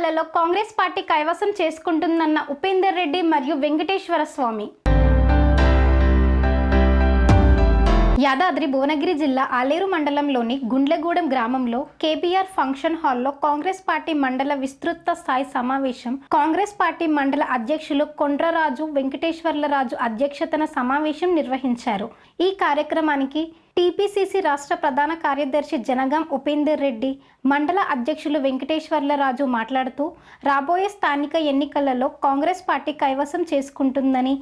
ఎన్నికలలో కాంగ్రెస్ పార్టీ కైవసం చేసుకుంటుందన్న ఉపేందర్ రెడ్డి మరియు వెంకటేశ్వర స్వామి. యాదాద్రి భువనగిరి జిల్లా ఆలేరు మండలంలోని గుండ్లగూడెం గ్రామంలో కేబీఆర్ ఫంక్షన్ హాల్లో కాంగ్రెస్ పార్టీ మండల విస్తృత స్థాయి సమావేశం. కాంగ్రెస్ పార్టీ మండల అధ్యక్షులు కొండ్రరాజు వెంకటేశ్వర్లరాజు అధ్యక్షతన సమావేశం నిర్వహించారు. ఈ కార్యక్రమానికి టీపీసీసీ రాష్ట్ర ప్రధాన కార్యదర్శి జనగాం ఉపేందర్ రెడ్డి మండల అధ్యక్షులు వెంకటేశ్వర్లరాజు మాట్లాడుతూ రాబోయే స్థానిక ఎన్నికలలో కాంగ్రెస్ పార్టీ కైవసం చేసుకుంటుందని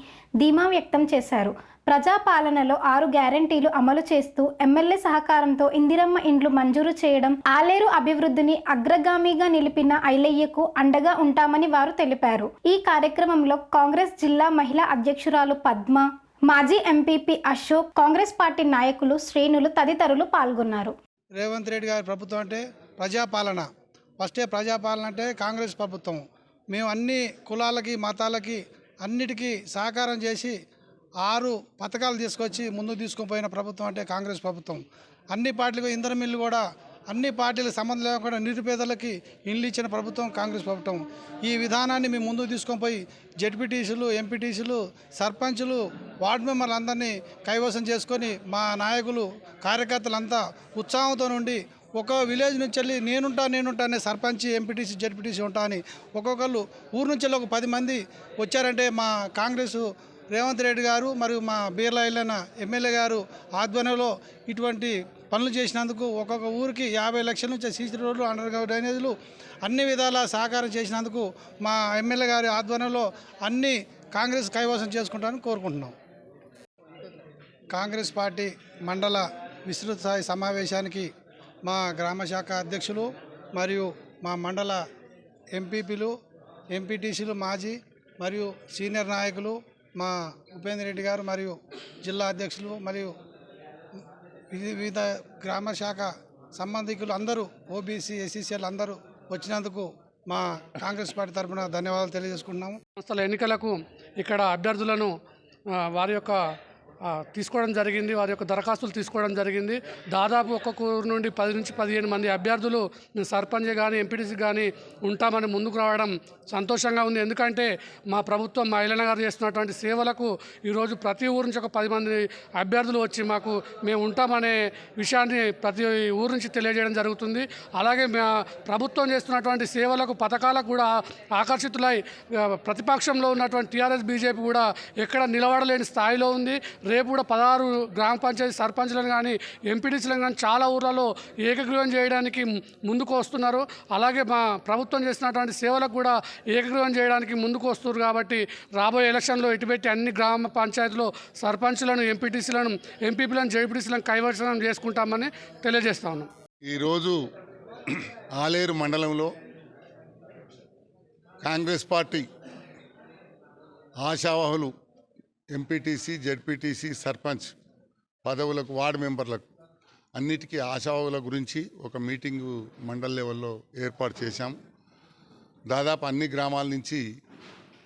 ధీమా వ్యక్తం చేశారు. ప్రజాపాలనలో ఆరు గ్యారంటీలు అమలు చేస్తూ ఎమ్మెల్యే సహకారంతో ఇందిరమ్మ ఇండ్లు మంజూరు చేయడం ఆలేరు అభివృద్ధిని అగ్రగామిగా నిలిపిన ఐలయ్యకు అండగా ఉంటామని వారు తెలిపారు. ఈ కార్యక్రమంలో కాంగ్రెస్ జిల్లా మహిళా అధ్యక్షురాలు పద్మ మాజీ ఎంపీపీ అశోక్ కాంగ్రెస్ పార్టీ నాయకులు శ్రేణులు తదితరులు పాల్గొన్నారు. రేవంత్ రెడ్డి గారి ప్రభుత్వం అంటే ప్రజాపాలన. ఫస్టే ప్రజాపాలన అంటే కాంగ్రెస్ ప్రభుత్వం. మేము అన్ని కులాలకి మతాలకి అన్నిటికీ సహకారం చేసి ఆరు పథకాలు తీసుకొచ్చి ముందుకు తీసుకొని పోయిన ప్రభుత్వం అంటే కాంగ్రెస్ ప్రభుత్వం. అన్ని పార్టీలకు ఇంధనం మిల్లు కూడా అన్ని పార్టీలకు సంబంధం లేకుండా నిరుపేదలకి ఇండ్లు ఇచ్చిన ప్రభుత్వం కాంగ్రెస్ ప్రభుత్వం. ఈ విధానాన్ని మేము ముందుకు తీసుకొని పోయి జడ్పీటీసీలు ఎంపీటీసీలు సర్పంచులు వార్డు మెంబర్లందరినీ కైవసం చేసుకొని మా నాయకులు కార్యకర్తలంతా ఉత్సాహంతో నుండి ఒక విలేజ్ నుంచి వెళ్ళి నేనుంటా నేనుంటా అనే సర్పంచ్ ఎంపీటీసీ జడ్పీటీసీ ఉంటా అని ఒక్కొక్కళ్ళు ఊరు నుంచి వెళ్ళి ఒక పది మంది వచ్చారంటే మా కాంగ్రెస్ రేవంత్ రెడ్డి గారు మరియు మా బీర్లా ఇల్లన్న ఎమ్మెల్యే గారు ఆధ్వర్యంలో ఇటువంటి పనులు చేసినందుకు ఒక్కొక్క ఊరికి యాభై లక్షల నుంచి సీసీ రోడ్లు అండర్ డ్రైనేజీలు అన్ని విధాల సహకారం చేసినందుకు మా ఎమ్మెల్యే గారి ఆధ్వర్యంలో అన్ని కాంగ్రెస్ కైవసం చేసుకుంటానని కోరుకుంటున్నాం. కాంగ్రెస్ పార్టీ మండల విస్తృత స్థాయి సమావేశానికి మా గ్రామ శాఖ అధ్యక్షులు మరియు మా మండల ఎంపీపీలు ఎంపీటీసీలు మాజీ మరియు సీనియర్ నాయకులు మా ఉపేంద్ర రెడ్డి గారు మరియు జిల్లా అధ్యక్షులు మరియు వివిధ గ్రామ శాఖ సంబంధికులు అందరూ ఓబీసీ ఎస్సీసీలు అందరూ వచ్చినందుకు మా కాంగ్రెస్ పార్టీ తరఫున ధన్యవాదాలు తెలియజేసుకుంటున్నాము. సంస్థల ఎన్నికలకు ఇక్కడ అభ్యర్థులను వారి యొక్క తీసుకోవడం జరిగింది. వారి యొక్క దరఖాస్తులు తీసుకోవడం జరిగింది. దాదాపు ఒక్కొక్క ఊరు నుండి పది నుంచి పదిహేను మంది అభ్యర్థులు సర్పంచ్ కానీ ఎంపీటీసీ కానీ ఉంటామని ముందుకు రావడం సంతోషంగా ఉంది. ఎందుకంటే మా ప్రభుత్వం మహిళన గారు చేస్తున్నటువంటి సేవలకు ఈరోజు ప్రతి ఊరు నుంచి ఒక పది మంది అభ్యర్థులు వచ్చి మాకు మేము ఉంటామనే విషయాన్ని ప్రతి ఊరు నుంచి తెలియజేయడం జరుగుతుంది. అలాగే మా ప్రభుత్వం చేస్తున్నటువంటి సేవలకు పథకాలకు కూడా ఆకర్షితులై ప్రతిపక్షంలో ఉన్నటువంటి టీఆర్ఎస్ బీజేపీ కూడా ఎక్కడ నిలబడలేని స్థాయిలో ఉంది. రేపు కూడా పదహారు గ్రామ పంచాయతీ సర్పంచ్లను కానీ ఎంపీటీసీలను కానీ చాలా ఊర్లలో ఏకగ్రీవం చేయడానికి ముందుకు వస్తున్నారు. అలాగే మా ప్రభుత్వం చేసినటువంటి సేవలకు కూడా ఏకగ్రీవం చేయడానికి ముందుకు వస్తున్నారు కాబట్టి రాబోయే ఎలక్షన్లో ఇటుపెట్టి అన్ని గ్రామ పంచాయతీలో సర్పంచ్లను ఎంపీటీసీలను ఎంపీపీలను జేపీటీసీలను కైవసం చేసుకుంటామని తెలియజేస్తా ఉన్నాం. ఈరోజు ఆలేరు మండలంలో కాంగ్రెస్ పార్టీ ఆశావాహులు ఎంపీటీసీ జడ్పీటీసీ సర్పంచ్ పదవులకు వార్డు మెంబర్లకు అన్నిటికీ ఆశావాహుల గురించి ఒక మీటింగు మండల్ లెవెల్లో ఏర్పాటు చేశాం. దాదాపు అన్ని గ్రామాల నుంచి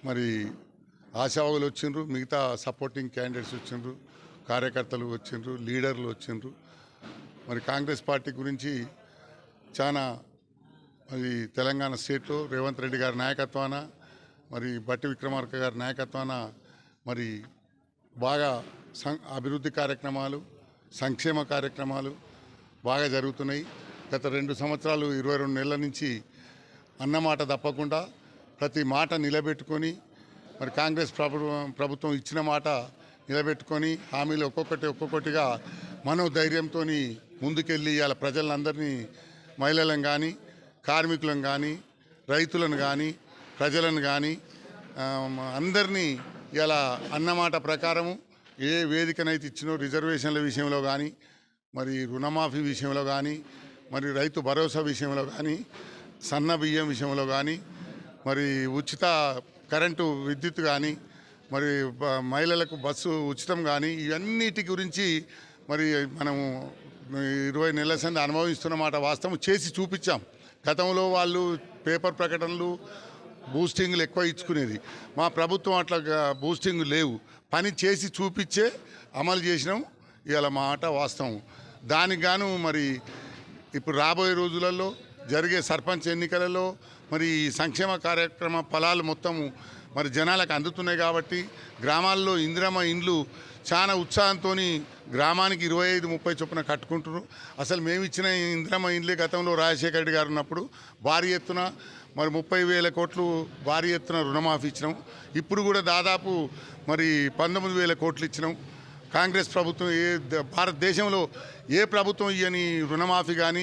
మరి ఆశావులు వచ్చిండ్రు మిగతా సపోర్టింగ్ క్యాండిడేట్స్ వచ్చిండ్రు కార్యకర్తలు వచ్చిండ్రు లీడర్లు వచ్చిండ్రు. మరి కాంగ్రెస్ పార్టీ గురించి చాలా మరి తెలంగాణ స్టేట్లో రేవంత్ రెడ్డి గారి నాయకత్వాన మరి బట్టి విక్రమార్క గారి నాయకత్వాన మరి బాగా సం అభివృద్ధి కార్యక్రమాలు సంక్షేమ కార్యక్రమాలు బాగా జరుగుతున్నాయి. గత రెండు సంవత్సరాలు ఇరవై రెండు నెలల నుంచి అన్నమాట తప్పకుండా ప్రతి మాట నిలబెట్టుకొని మరి కాంగ్రెస్ ప్రభుత్వం ప్రభుత్వం ఇచ్చిన మాట నిలబెట్టుకొని హామీలు ఒక్కొక్కటి ఒక్కొక్కటిగా మనోధైర్యంతో ముందుకెళ్ళి ఇవాళ ప్రజలందరినీ మహిళలను కానీ కార్మికులను కానీ రైతులను కానీ ప్రజలను కానీ అందరినీ ఇలా అన్నమాట ప్రకారము ఏ వేదికనైతే ఇచ్చినో రిజర్వేషన్ల విషయంలో కానీ మరి రుణమాఫీ విషయంలో కానీ మరి రైతు భరోసా విషయంలో కానీ సన్న బియ్యం విషయంలో కానీ మరి ఉచిత కరెంటు విద్యుత్ కానీ మరి మహిళలకు బస్సు ఉచితం కానీ ఇవన్నిటి గురించి మరి మనము ఇరవై నెలల సంది అనుభవిస్తున్నమాట వాస్తవం చేసి చూపించాం. గతంలో వాళ్ళు పేపర్ ప్రకటనలు బూస్టింగ్లు ఎక్కువ ఇచ్చుకునేది. మా ప్రభుత్వం అట్లా బూస్టింగ్ లేవు. పని చేసి చూపించే అమలు చేసినాం. ఇవాళ మా ఆట వాస్తవం. దానికి గాను మరి ఇప్పుడు రాబోయే రోజులలో జరిగే సర్పంచ్ ఎన్నికలలో మరి సంక్షేమ కార్యక్రమ ఫలాలు మొత్తము మరి జనాలకు అందుతున్నాయి కాబట్టి గ్రామాల్లో ఇందిరమ్మ ఇండ్లు చాలా ఉత్సాహంతో గ్రామానికి ఇరవై ఐదు ముప్పై చొప్పున కట్టుకుంటున్నారు. అసలు మేము ఇచ్చిన ఇందిరమ్మ ఇండ్లే గతంలో రాజశేఖర రెడ్డి గారు ఉన్నప్పుడు భారీ ఎత్తున మరి ముప్పై వేల కోట్లు భారీ ఎత్తున రుణమాఫీ ఇచ్చినాం. ఇప్పుడు కూడా దాదాపు మరి పంతొమ్మిది వేల కోట్లు ఇచ్చినాం. కాంగ్రెస్ ప్రభుత్వం ఏ భారతదేశంలో ఏ ప్రభుత్వం ఇవ్వని రుణమాఫీ కానీ